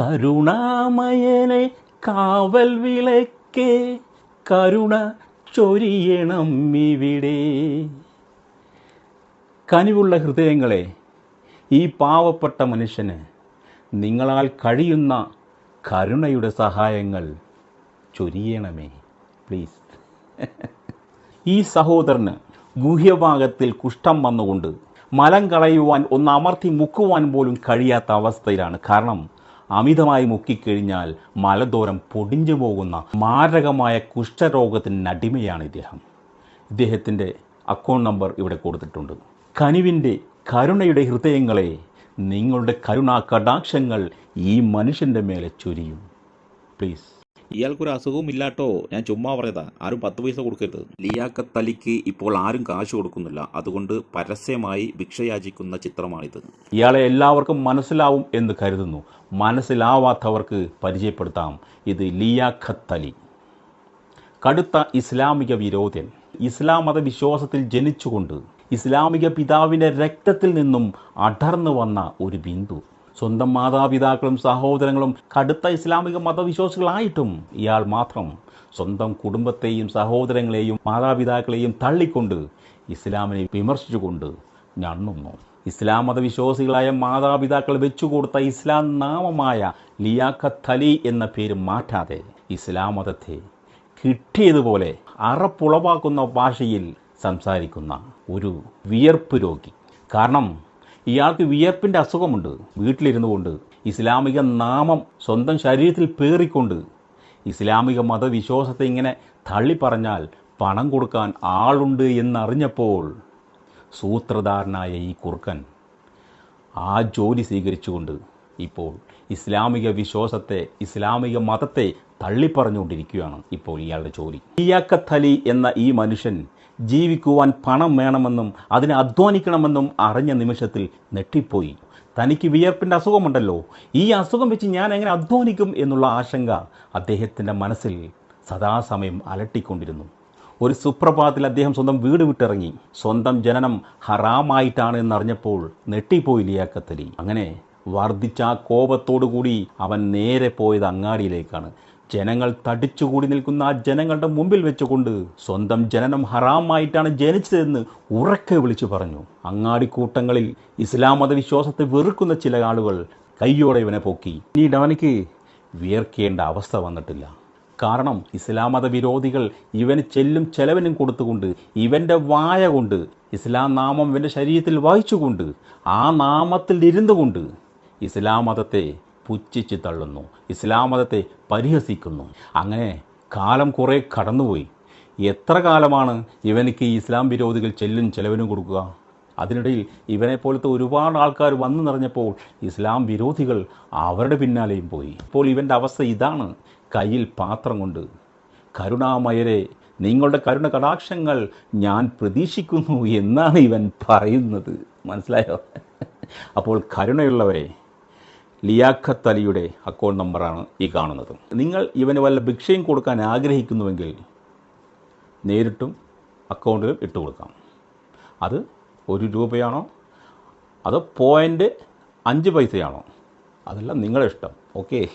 കരുണാമയനെ കാവൽ വിളക്കേ കരുണ ചൊരിയണം ഇവിടെ. കനിവുള്ള ഹൃദയങ്ങളെ ഈ പാവപ്പെട്ട മനുഷ്യന് നിങ്ങളാൽ കഴിയുന്ന കരുണയുടെ സഹായങ്ങൾ ചൊരിയണമേ പ്ലീസ് ഈ സഹോദരന് ഗുഹ്യഭാഗത്തിൽ കുഷ്ഠം വന്നുകൊണ്ട് മലം കളയുവാൻ ഒന്ന് അമർത്തി മുക്കുവാൻ പോലും കഴിയാത്ത അവസ്ഥയിലാണ്. കാരണം അമിതമായി മുക്കിക്കഴിഞ്ഞാൽ മലദോരം പൊടിഞ്ഞു പോകുന്ന മാരകമായ കുഷ്ഠരോഗത്തിനടിമയാണ് ഇദ്ദേഹം. ഇദ്ദേഹത്തിന്റെ അക്കൗണ്ട് നമ്പർ ഇവിടെ കൊടുത്തിട്ടുണ്ട്. കനിവിന്റെ കരുണയുടെ ഹൃദയങ്ങളെ നിങ്ങളുടെ കരുണാ കടാക്ഷങ്ങൾ ഈ മനുഷ്യന്റെ മേലെ ചൊരിയും. പ്ലീസ് ഇയാൾക്കൊരു അസുഖവും ഇല്ലാട്ടോ. ഞാൻ ചുമ്മാ പറയതാ ആരും പത്ത് പൈസ കൊടുക്കരുത്. ലിയാക്കത്തലിക്ക് അലിക്ക് ഇപ്പോൾ ആരും കാശ് കൊടുക്കുന്നില്ല. അതുകൊണ്ട് പരസ്യമായി ഭിക്ഷയാചിക്കുന്ന ചിത്രമാണിത്. ഇയാളെ എല്ലാവർക്കും മനസ്സിലാവും എന്ന് കരുതുന്നു. മനസ്സിലാവാത്തവർക്ക് പരിചയപ്പെടുത്താം. ഇത് ലിയാഖത്ത് അലി കടുത്ത ഇസ്ലാമിക വിരോധൻ. ഇസ്ലാം മതവിശ്വാസത്തിൽ ജനിച്ചുകൊണ്ട് ഇസ്ലാമിക പിതാവിന്റെ രക്തത്തിൽ നിന്നും അടർന്നു വന്ന ഒരു ബിന്ദു. സ്വന്തം മാതാപിതാക്കളും സഹോദരങ്ങളും കടുത്ത ഇസ്ലാമിക മതവിശ്വാസികളായിട്ടും ഇയാൾ മാത്രം സ്വന്തം കുടുംബത്തെയും സഹോദരങ്ങളെയും മാതാപിതാക്കളെയും തള്ളിക്കൊണ്ട് ഇസ്ലാമിനെ വിമർശിച്ചുകൊണ്ട് ഞണ്ണുന്നു. ഇസ്ലാം മതവിശ്വാസികളായ മാതാപിതാക്കൾ വെച്ചുകൊടുത്ത ഇസ്ലാം നാമമായ ലിയാഖത്ത് അലി എന്ന പേര് മാറ്റാതെ ഇസ്ലാം മതത്തെ കിട്ടിയതുപോലെ അറപ്പുളവാക്കുന്ന ഭാഷയിൽ സംസാരിക്കുന്ന ഒരു വിയർപ്പ് രോഗി. കാരണം ഇയാൾക്ക് വിയർപ്പിന്റെ അസുഖമുണ്ട്. വീട്ടിലിരുന്നു കൊണ്ട് ഇസ്ലാമിക നാമം സ്വന്തം ശരീരത്തിൽ പേറിക്കൊണ്ട് ഇസ്ലാമിക മതവിശ്വാസത്തെ ഇങ്ങനെ തള്ളിപ്പറഞ്ഞാൽ പണം കൊടുക്കാൻ ആളുണ്ട് എന്നറിഞ്ഞപ്പോൾ സൂത്രധാരനായ ഈ കുറുക്കൻ ആ ജോലി സ്വീകരിച്ചുകൊണ്ട് ഇപ്പോൾ ഇസ്ലാമിക വിശ്വാസത്തെ ഇസ്ലാമിക മതത്തെ തള്ളിപ്പറഞ്ഞുകൊണ്ടിരിക്കുകയാണ് ഇപ്പോൾ ഇയാളുടെ ജോലി. ഇയാക്കത്ത് അലി എന്ന ഈ മനുഷ്യൻ ജീവിക്കുവാൻ പണം വേണമെന്നും അതിനെ അധ്വാനിക്കണമെന്നും അറിഞ്ഞ നിമിഷത്തിൽ നെട്ടിപ്പോയി തനിക്ക് വിയർപ്പിന്റെ അസുഖമുണ്ടല്ലോ. ഈ അസുഖം വെച്ച് ഞാൻ എങ്ങനെ അധ്വാനിക്കും എന്നുള്ള ആശങ്ക അദ്ദേഹത്തിന്റെ മനസ്സിൽ സദാസമയം അലട്ടിക്കൊണ്ടിരുന്നു. ഒരു സുപ്രഭാതത്തിൽ അദ്ദേഹം സ്വന്തം വീട് വിട്ടിറങ്ങി. സ്വന്തം ജനനം ഹറാമായിട്ടാണ് എന്നറിഞ്ഞപ്പോൾ നെട്ടിപ്പോയി ലിയാക്കത്തലി അങ്ങനെ വർദ്ധിച്ച ആ കോപത്തോടുകൂടി അവൻ നേരെ പോയത് അങ്ങാടിയിലേക്കാണ്. ജനങ്ങൾ തടിച്ചുകൂടി നിൽക്കുന്ന ആ ജനങ്ങളുടെ മുമ്പിൽ വെച്ചുകൊണ്ട് സ്വന്തം ജനനം ഹറാമായിട്ടാണ് ജനിച്ചതെന്ന് ഉറക്കെ വിളിച്ചു പറഞ്ഞു. അങ്ങാടിക്കൂട്ടങ്ങളിൽ ഇസ്ലാം മതവിശ്വാസത്തെ വെറുക്കുന്ന ചില ആളുകൾ കയ്യോടെ ഇവനെ പൊക്കി. പിന്നീട് അവനക്ക് വിയർക്കേണ്ട അവസ്ഥ വന്നിട്ടില്ല. കാരണം ഇസ്ലാം മതവിരോധികൾ ഇവന് ചെല്ലും ചെലവിനും കൊടുത്തുകൊണ്ട് ഇവന്റെ വായ കൊണ്ട് ഇസ്ലാം നാമം ഇവന്റെ ശരീരത്തിൽ വായിച്ചുകൊണ്ട് ആ നാമത്തിൽ ഇരുന്നു കൊണ്ട് ഇസ്ലാം മതത്തെ പുച്ഛിച്ച് തള്ളുന്നു. ഇസ്ലാം മതത്തെ പരിഹസിക്കുന്നു. അങ്ങനെ കാലം കുറേ കടന്നുപോയി. എത്ര കാലമാണ് ഇവനിക്ക് ഇസ്ലാം വിരോധികൾ ചെല്ലും ചെലവിനും കൊടുക്കുക? അതിനിടയിൽ ഇവനെപ്പോലത്തെ ഒരുപാട് ആൾക്കാർ വന്നു നിറഞ്ഞപ്പോൾ ഇസ്ലാം വിരോധികൾ അവരുടെ പിന്നാലെയും പോയി. ഇപ്പോൾ ഇവന്റെ അവസ്ഥ ഇതാണ്. കയ്യിൽ പാത്രം കൊണ്ട്. കരുണാമയരെ നിങ്ങളുടെ കരുണ കടാക്ഷങ്ങൾ ഞാൻ പ്രതീക്ഷിക്കുന്നു എന്നാണ് ഇവൻ പറയുന്നത്. മനസ്സിലായോ? അപ്പോൾ കരുണയുള്ളവരെ ലിയാഖത്ത് അലിയുടെ അക്കൗണ്ട് നമ്പറാണ് ഈ കാണുന്നത്. നിങ്ങൾ ഇവന് വല്ല ഭിക്ഷയും കൊടുക്കാൻ ആഗ്രഹിക്കുന്നുവെങ്കിൽ നേരിട്ടും അക്കൗണ്ടിലും ഇട്ട് കൊടുക്കാം. അത് ഒരു രൂപയാണോ? അതോ പോയിന്റ് അഞ്ച് പൈസയാണോ? അതെല്ലാം നിങ്ങളുടെ ഇഷ്ടം. ഓക്കെ